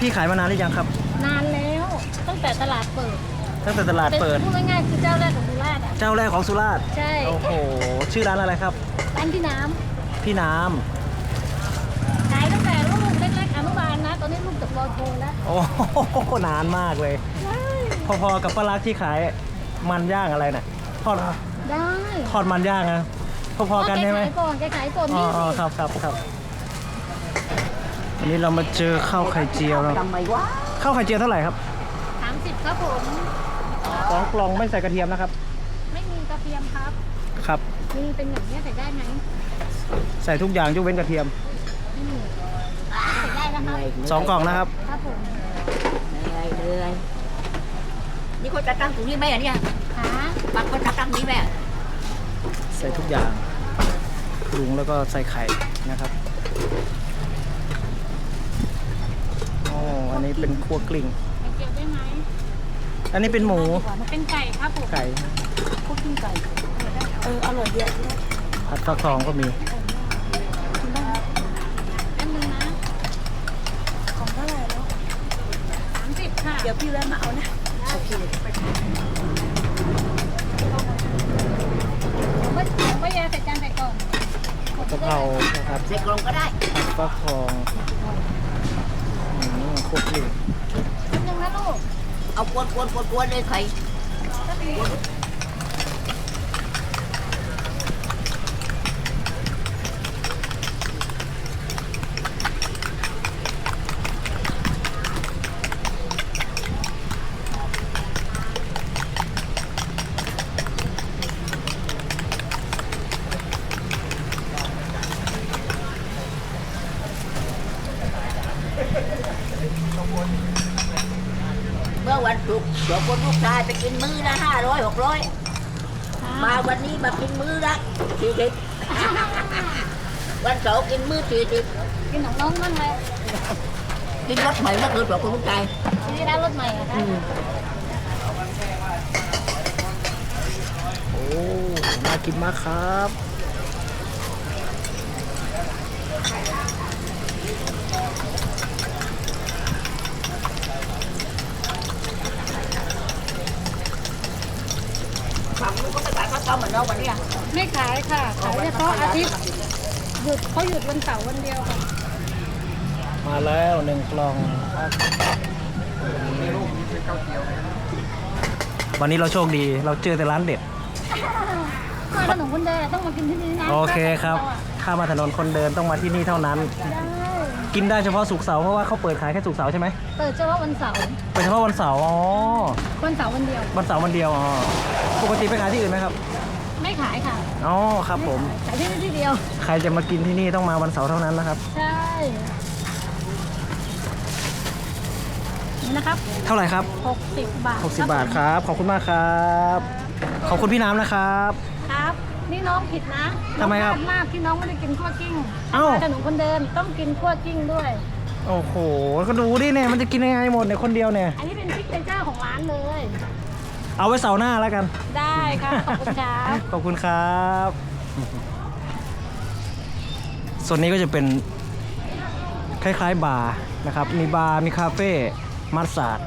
พี่ขายมานานหรือยังครับ นานแล้วตั้งแต่ตลาดเปิดตั้งแต่ตลาดเปิดพูดง่ายๆคือเจ้าแรกของสุราษฎร์อะเจ้าแรกของสุราษฎร์ใช่โอ้โหชื่อร้านอะไรครับ ร้านพี่น้พี่น้ำขายตั้งแต่ลูกเล็กๆอนุบาลนะ ตอนนี้ลูกจบปโทแล้วำโอ้โหนานมากเลยใช่พอๆกับป้ารักที่ขายมันย่างอะไรน่ะทอดได้ทอดมันย่างนะพอๆกันใช่ไหมแกขายก่อนแกขายก่อนอ๋อนี่อ๋อสิ ครับครับครับ อันนี้เรามาเจอข้าวไข่เจียวแล้วทำไมวะข้าวไข่เจียวเท่าไหร่ครับสามสิบครับผมสองกล่องไม่ใส่กระเทียมนะครับ ไม่มีกระเทียมครับครับมีเป็นอย่างนี้ยใส่ได้ไหมใส่ทุกอย่างยกเว้นกระเทียมไม่มีใส่ได้นะครับ สองกล่องนะครับ ครับผมเหนื่อยเหนื่อยนี่คนจะตั้งตรงนี้ไหมอะเนี่ยขาบางคนจะตั้งนี้ไหมอะใส่ทุกอย่างปรุงแล้วก็ใส่ไข่นะครับโอ้อันนี้เป็นคั่วกลิ้งไข่เจียวได้ไหมอันนี้เป็นหมูมันเป็นไก่ครับผมไก่คุกกิ้งไก่เอออร่อยเยอะผัดฟักทองก็มีอันนึงนะของเท่าไหร่แล้วสามสิบค่ะเดี๋ยวพี่แวะมาเอานะโอเคผมว่าผมว่าแยใส่จานใส่กล่องกะเพรานะครับใส่กล่องก็ได้ผัดฟักทอง อืมคั่วกลิ้งอันนึงนะลูก เอากวนกวนกวนกวนเลยไข่กวน เดี๋ยวคนลูกชายไปกินมื้อละห้าร้อยหกร้อยมาวันนี้มากินมื้อละสี่สิบวันเสาร์กินมื้อสี่สิบกินของน้องบ้างไหมกินรถใหม่เมื่อคืนบอกคุณลูกชายทีนี้ได้รถใหม่อะคะโอ้น่ากินมากครับ ก็ไม่ขายข้าวต้มเหมือนน้องวันเนี้ยไม่ขายค่ะ ขายเฉพาะอาทิตย์หยุดเขาหยุดวันเสาร์วันเดียวค่ะมาแล้วหนึ่งกล่องครับวันนี้เราโชคดีเราเจอแต่ร้านเด็ดมาถนนคนเดินอะต้องมากินที่นี่นะโอเคครับ ข้ามมาถนนคนเดินต้องมาที่นี่เท่านั้น ได้กินได้เฉพาะสุกร์เสาร์เพราะว่าเขาเปิดขายแค่สุกร์เสาร์ใช่ไหมเปิดเฉพาะวันเสาร์เปิดเฉพาะวันเสาร์อ๋อวันเสาร์วันเดียววันเสาร์วันเดียวอ๋อปกติไปขายที่อื่นไหมครับไม่ ขายค่ะอ๋อครับผม ขายที่นี่ที่เดียว ใครจะมากินที่นี่ต้องมาวันเสาร์เท่านั้นนะครับ ใช่ นี่นะครับ เท่าไหร่ครับ 60 บาท60 บาทครับ ขอบคุณมากครับ ขอบคุณพี่น้ำนะครับ ครับ นี่น้องผิดนะทำไมครับน้องพลาดมากที่น้องไม่ได้กินขั้วกิ้งเอ้าถนนคนเดินต้องกินขั้วกิ้งด้วย โอ้โห ก็ดูดิเนี่ยมันจะกินยังไงหมดเนี่ยคนเดียวเนี่ย อันนี้เป็นซิกเนเจอร์ของร้านเลย เอาไว้เสาร์หน้าแล้วกัน ได้ครับขอบคุณครับ ขอบคุณครับ ส่วนนี้ก็จะเป็นคล้ายๆบาร์นะครับ มีบาร์ มีคาเฟ่ มัสซาด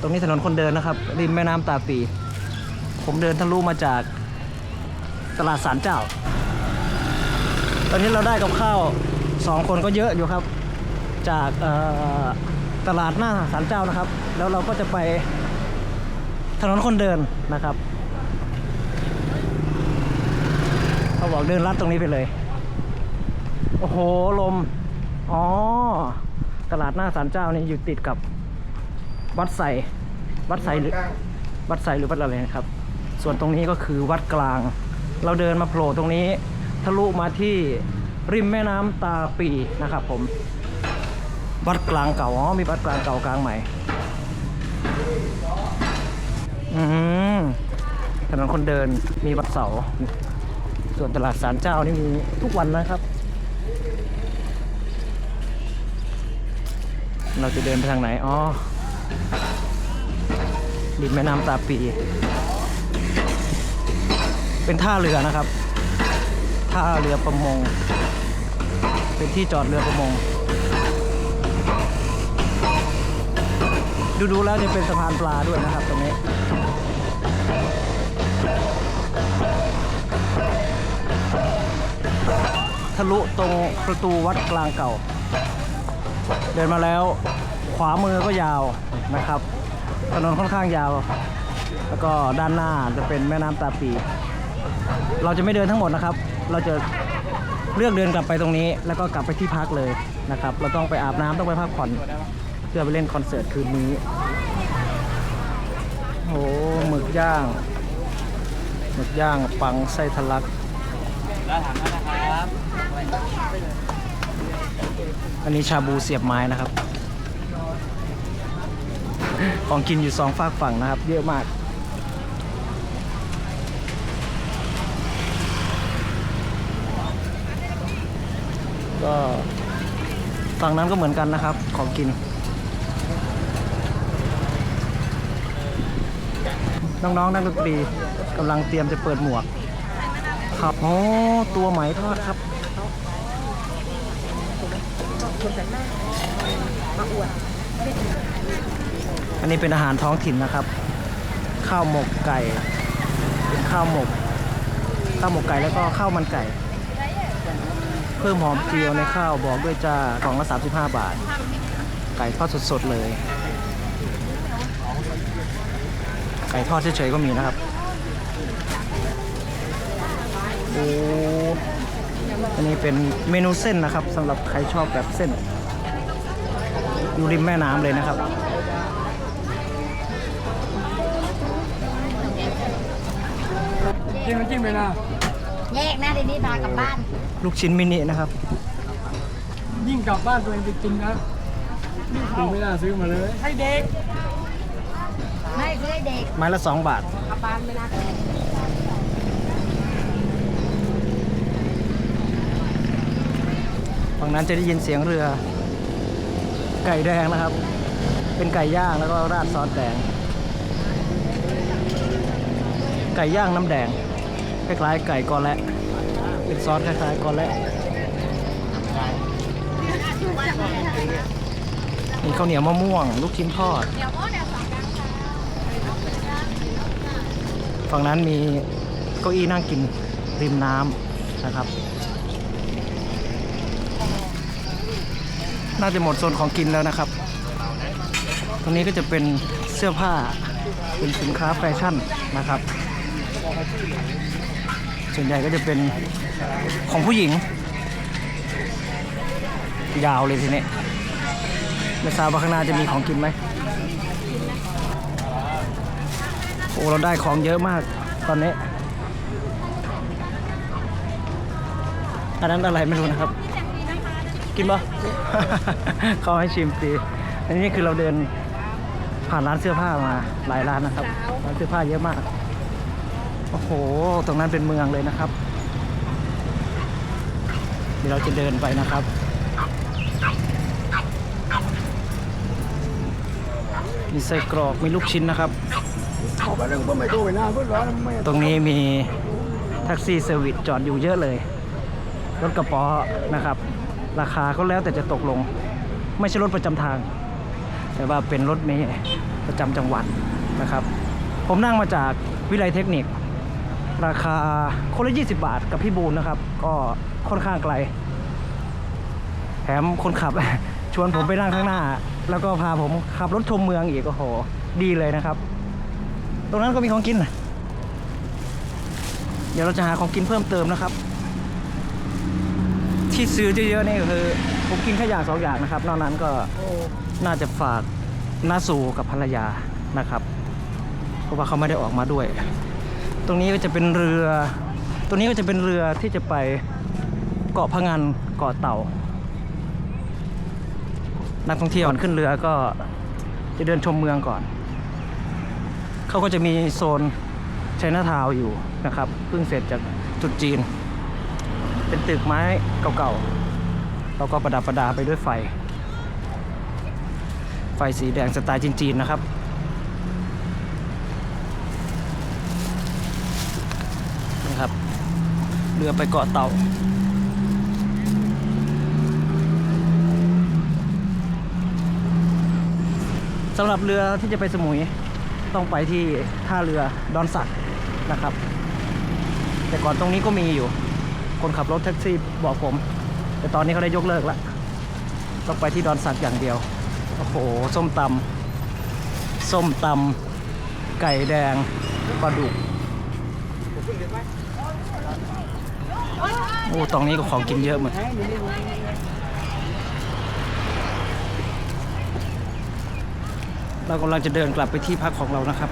ตรงนี้ถนนคนเดินนะครับ ริมแม่น้ำตาปี ผมเดินทะลุมาจากตลาดสารเจ้า ตอนนี้เราได้กับข้าวสองคนก็เยอะอยู่ครับ จากเอ่อ ตลาดหน้าสารเจ้านะครับ แล้วเราก็จะไปถนนคนเดินนะครับเขาบอกเดินลัดตรงนี้ไปเลย โอ้โหลม อ๋อ ตลาดหน้าศาลเจ้านี่อยู่ติดกับวัดใสวัดใสหรือวัดใสหรือวัดอะไรนะครับ ส่วนตรงนี้ก็คือวัดกลาง เราเดินมาโผล่ตรงนี้ ทะลุมาที่ริมแม่น้ำตาปีนะครับผม วัดกลางเก่าอ๋อมีวัดกลางเก่ากลางใหม่อืมถนนคนเดินมีวัดเสา ส่วนตลาดสารเจ้านี่มีทุกวันนะครับ เราจะเดินไปทางไหนอ๋อริมแม่น้ำตาปี เป็นท่าเรือนะครับ ท่าเรือประมง เป็นที่จอดเรือประมง ดูๆแล้วจะเป็นสะพานปลาด้วยนะครับตรงนี้ทะลุตรงประตูวัดกลางเก่า เดินมาแล้วขวามือก็ยาวนะครับถนนค่อนข้างยาว แล้วก็ด้านหน้าจะเป็นแม่น้ำตาปี เราจะไม่เดินทั้งหมดนะครับ เราจะเลือกเดินกลับไปตรงนี้ แล้วก็กลับไปที่พักเลยนะครับ เราต้องไปอาบน้ำต้องไปพักผ่อน เพื่อไปเล่นคอนเสิร์ตคืนนี้ โอ้หมึกย่าง หมึกย่างปังไส้ทะลักอันนี้ชาบูเสียบไม้นะครับ ของกินอยู่สองฝากฝั่งนะครับ เยอะมากก็ฝั่งนั้นก็เหมือนกันนะครับ ของกิน น้องๆนักดนตรีกำลังเตรียมจะเปิดหมวกครับโอ้ตัวไหมทอดครับอันนี้เป็นอาหารท้องถิ่นนะครับ ข้าวหมกไก่เป็นข้าวหมก ข้าวหมกไก่แล้วก็ข้าวมันไก่ เพิ่มหอมเจียวในข้าวบอกด้วยจ้ากล่องละ 35 บาท ไก่ทอดสดๆเลย ไก่ทอดเฉยๆก็มีนะครับโอ้อันนี้เป็นเมนูเส้นนะครับสำหรับใครชอบแบบเส้น อยู่ริมแม่น้ำเลยนะครับจิ้มน้ำจิ้มเลยนะแยกนะเดี๋ยวนี้พากลับบ้าน ลูกชิ้นมินินะครับ ยิ่งกลับบ้านตัวเองไปกินนะกูไม่น่าซื้อมาเลย ให้เด็กไม่ เพื่อให้เด็กไม้ละ2บาทกลับบ้านไม่รักเลยฝั่งนั้นจะได้ยินเสียงเรือ ไก่แดงนะครับ เป็นไก่ย่างแล้วก็ราดซอสแดง ไก่ย่างน้ำแดง คล้ายๆ ไก่กอและเป็นซอสคล้ายๆกอและมีข้าวเหนียวมะม่วง ลูกชิ้นทอด ฝั่งนั้นมีเก้าอี้นั่งกินริมน้ำนะครับ น่าจะหมดโซนของกินแล้วนะครับ ตรงนี้ก็จะเป็นเสื้อผ้าเป็นสินค้าแฟชั่นนะครับ ส่วนใหญ่ก็จะเป็นของผู้หญิง ยาวเลยทีนี้ไม่ทราบว่าข้างหน้าจะมีของกินไหม โอ้เราได้ของเยอะมากตอนนี้ อันนั้นอะไรไม่รู้นะครับ กินปะ เขาให้ชิมฟรีอันนี้คือเราเดินผ่านร้านเสื้อผ้ามาหลายร้านนะครับร้านเสื้อผ้าเยอะมาก โอ้โห ตรงนั้นเป็นเมืองเลยนะครับ เดี๋ยวเราจะเดินไปนะครับมีไส้กรอกมีลูกชิ้นนะครับ ตรงนี้มีแท็กซี่เซอร์วิสจอดอยู่เยอะเลย รถกระป๋อนะครับ ราคาก็แล้วแต่จะตกลง ไม่ใช่รถประจำทาง แต่ว่าเป็นรถเมล์ประจำจังหวัดนะครับ ผมนั่งมาจากวิไลเทคนิค ราคาคนละ20 บาทกับพี่บูนนะครับ ก็ค่อนข้างไกล แถมคนขับ ชวนผมไปนั่งข้างหน้า แล้วก็พาผมขับรถชมเมืองอีกโอ้โห ดีเลยนะครับ ตรงนั้นก็มีของกินนะเดี๋ยวเราจะหาของกินเพิ่มเติมนะครับ ที่ซื้อเยอะๆนี่ก็คือผมกินแค่อย่างสองอย่างนะครับ นอกนั้นก็น่าจะฝากน้าสูกับภรรยานะครับ เพราะว่าเขาไม่ได้ออกมาด้วย ตรงนี้ก็จะเป็นเรือ ตรงนี้ก็จะเป็นเรือที่จะไปเกาะพะงันเกาะเต่า นักท่องเที่ยวก่อนขึ้นเรือก็จะเดินชมเมืองก่อน เขาก็จะมีโซนชัยนาทาวอยู่นะครับเพิ่งเสร็จจากจุดจีน เป็นตึกไม้เก่าๆแล้วก็ประดับประดาไปด้วยไฟ ไฟสีแดงสไตล์จีนๆนะครับนะครับเรือไปเกาะเต่าสำหรับเรือที่จะไปสมุย ต้องไปที่ท่าเรือดอนสักนะครับ แต่ก่อนตรงนี้ก็มีอยู่ คนขับรถแท็กซี่บอกผม แต่ตอนนี้เขาได้ยกเลิกแล้วต้องไปที่ดอนสักอย่างเดียว โอ้โห ส้มตำส้มตำไก่แดงปลาดุกโอ้ตรงนี้ก็ของกินเยอะเหมือน เรากำลังจะเดินกลับไปที่พักของเรานะครับ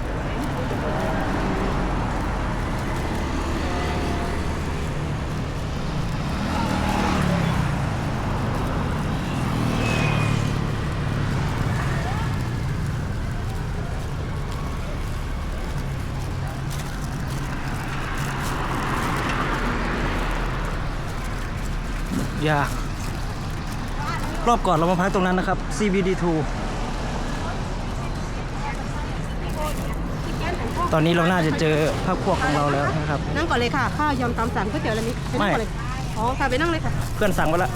ยาก รอบก่อนเรามาพักตรงนั้นนะครับ CBD2 ตอนนี้เราน่าจะเจอพักพวกของเราแล้วนะครับ นั่งก่อนเลยค่ะ ข้ายอมตามสั่งก๋วยเตี๋ยวอะไรนี้ไปนั่งก่อนเลย อ๋อ ค่ะ ไปนั่งเลยค่ะ เพื่อนสั่งมาแล้ว